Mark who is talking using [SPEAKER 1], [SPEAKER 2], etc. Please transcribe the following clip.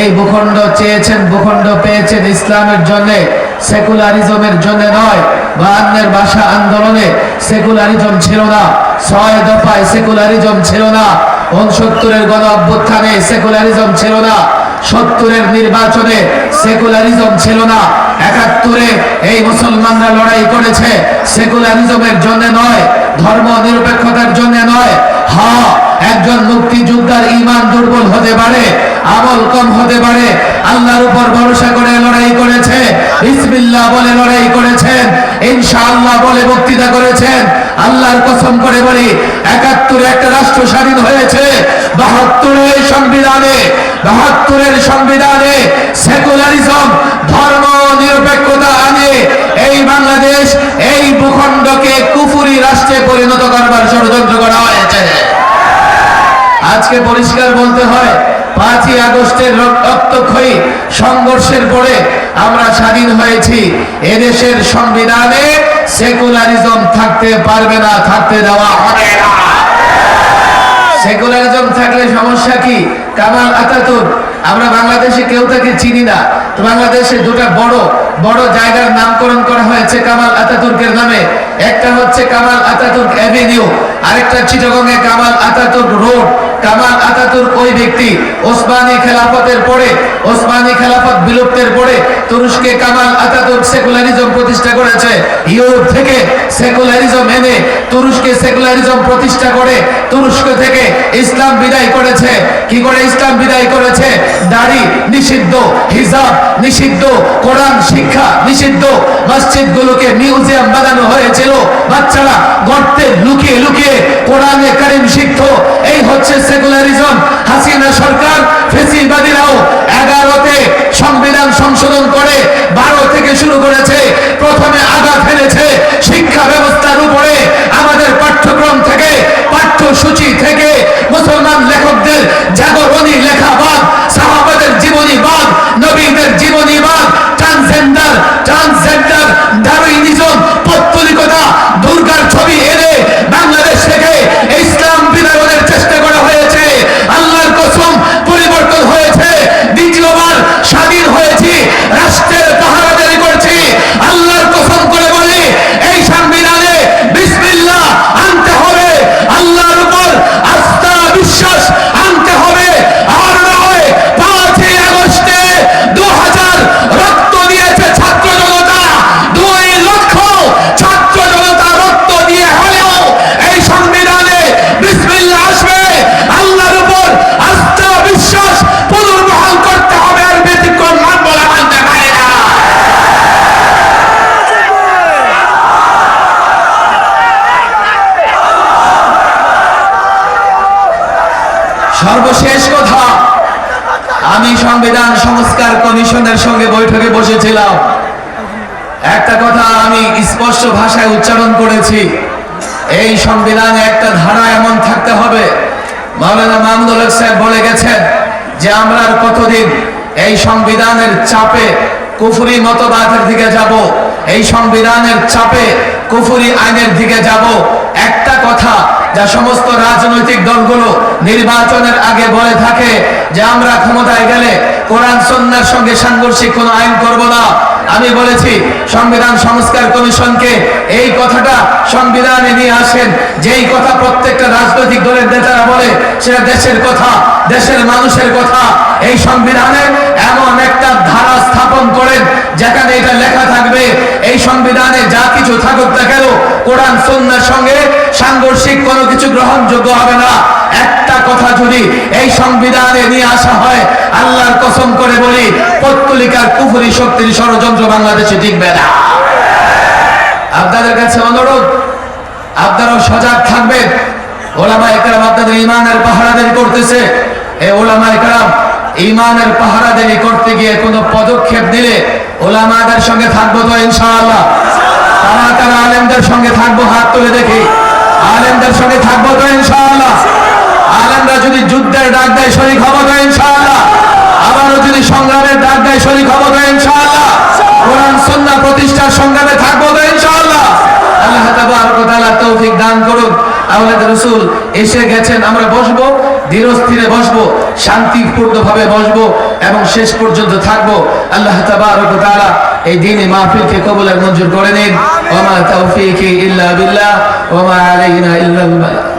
[SPEAKER 1] এই ভূখণ্ড চেয়েছেন, ভূখণ্ড পেয়েছেন ইসলামের জন্য, সেকুলারিজমের জন্য নয়, বায়ান্নের ভাষা আন্দোলনে সেকুলারিজম ছিল না, ছয় দফায় সেকুলারিজম ছিল না উনসত্তরের গণ অভ্যুত্থানে সেকুলারিজম ছিল না, সত্তরের নির্বাচনে সেকুলারিজম ছিল না, একাত্তরে এই মুসলমানরা লড়াই করেছে, সেকুলারিজমের জন্য নয়, ধর্ম নিরপেক্ষতার জন্য নয়, হা, একজন মুক্তিযোদ্ধার ইমান দুর্বল হতে পারে আমল কম হতে পারে। আল্লাহর উপর ভরসা করে লড়াই করেছে। বিসমিল্লাহ বলে লড়াই করেছেন। ইনশাআল্লাহ বলে বক্তৃতা করেছেন। আল্লাহর কসম করে বলি, একাত্তরে একটা রাষ্ট্র স্বাধীন হয়েছে। বাহাত্তরের সংবিধানে বাহাত্তরের সংবিধানে সেকুলারিজম, ধর্ম নিরপেক্ষতা আনে। এই বাংলাদেশ, এই ভূখণ্ডকে কুফুরি রাষ্ট্রে পরিণত করবার ষড়যন্ত্র করা হয়েছে। আজকে পরিষ্কার বলতে হয় পাঁচই আগস্টের রক্তক্ষয়ী সংঘর্ষের পরে আমরা স্বাধীন হয়েছি। এদেশের সংবিধানে সেকুলারিজম থাকতে পারবে না, থাকতে দেওয়া হবে না। সেকুলারিজম থাকলে সমস্যা কি? কামাল আতাতুর আমরা বাংলাদেশে কেউ তাকে চিনি না। তো বাংলাদেশে দুটা বড় বড় জায়গার নামকরণ করা হয়েছে কামাল আতাতুর্কের নামে। একটা হচ্ছে কামাল আতাতুর্ক অ্যাভিনিউ, আরেকটা চিটাগংয়ে Kemal Ataturk road. Kemal Ataturk ওই ব্যক্তি, ওসমানী খেলাফতের পরে, ওসমানী খেলাফত বিলুপ্তের পরে তুরস্কে কামাল আতাতুর্ক সেকুলারিজম প্রতিষ্ঠা করেছে। ইউরোপ থেকে সেকুলারিজম এনে তুরস্কে সেকুলারিজম প্রতিষ্ঠা করে তুরস্ক থেকে ইসলাম বিদায় করেছে। কি করে ইসলাম বিদায় করেছে? দাড়ি নিষিদ্ধ, হিজাব নিষিদ্ধ, কোরআন, শিক্ষা নিষিদ্ধ। মসজিদগুলোকে মিউজিয়াম বানানো হয়েছিল। বাচ্চারা গর্তে লুকিয়ে লুকিয়ে কোরআনে কারিম শিখত। এই হচ্ছে সেকুলারিজম। হাসিনা সরকার ফেসিবাদীরাও এগারোতে সর্বশেষ কথা। আমি সংবিধান সংস্কার কমিশনের সঙ্গে বৈঠকে বসেছিলাম। একটা কথা আমি স্পষ্ট ভাষায় উচ্চারণ করেছি। এই সংবিধানে একটা ধারা এমন থাকতে হবে। মাওলানা মাহমুদুল সাহেব বলে গেছেন যে, আমরা আর কতদিন এই সংবিধানের চাপে কুফুরি মতবাদের দিকে যাব, এই সংবিধানের চাপে কুফুরি আইনের দিকে যাব? একটা কথা যা সমস্ত রাজনৈতিক দলগুলো নির্বাচনের আগে বলে থাকে যে আমরা ক্ষমতায় গেলে কোরআন সন্ন্যার সঙ্গে সাংঘর্ষিক কোনো আইন করব না। আমি বলেছি, সংবিধান সংস্কার কমিশনকে এই কথাটা সংবিধানে নিয়ে আসেন। যেই কথা প্রত্যেকটা রাজনৈতিক দলের নেতারা বলে, সেটা দেশের কথা, দেশের মানুষের কথা। এই সংবিধানে এমন একটা ধারা স্থাপন করেন যেখানে এটা লেখা থাকবে এই সংবিধানে যা কিছু থাকুক না কেন কোরআন সন্ন্যার সঙ্গে সাংঘর্ষিক কোনো কিছু গ্রহণযোগ্য হবে না। একটা কথা যদি এই সংবিধানে নিয়ে আসা হয়, আল্লাহর কসম করে বলি, পত্তলিকার কুফুরি শক্তির ষড়যন্ত্র বাংলাদেশে টিকবে না। আপনাদের কাছে অনুরোধ, আপনারাও সজাগ থাকবেন। ওলামা একরাম আপনাদের ইমানের পাহারাদারি করতেছে। এই ওলামা একরাম ইমানের পাহারাদারি করতে গিয়ে কোনো পদক্ষেপ দিলে ওলামাদের সঙ্গে থাকব তো ইনশাআল্লাহ। তারা তারা আলেমদের সঙ্গে থাকব হাত তুলে দেখি আলেমদের সঙ্গে থাকব তো ইনশাআল্লাহ আলেমরা যদি যুদ্ধের ডাক দেয় ইনশাআল্লাহ। আবারও যদি সংগ্রামের ডাক দেয় শরীর হব তো ইনশাআল্লাহ, কোরআন সুন্নাহ প্রতিষ্ঠার সংগ্রামে থাকব তো ইনশাআল্লাহ। আল্লাহ তাবারক তাআলা তৌফিক দান করুন মাওলাদ রসুল এসে গেছেন, আমরা বসবো, ধীরস্থিরে বসবো শান্তিপূর্ণ ভাবে বসবো এবং শেষ পর্যন্ত থাকব। আল্লাহ তাবারক তাআলা এই দিনে মাহফিলকে কবুল আর মঞ্জুর করে নিন। ওয়া মা তাওফীকি ইল্লা বিল্লাহ, ওয়া মা আলাইনা বালাগ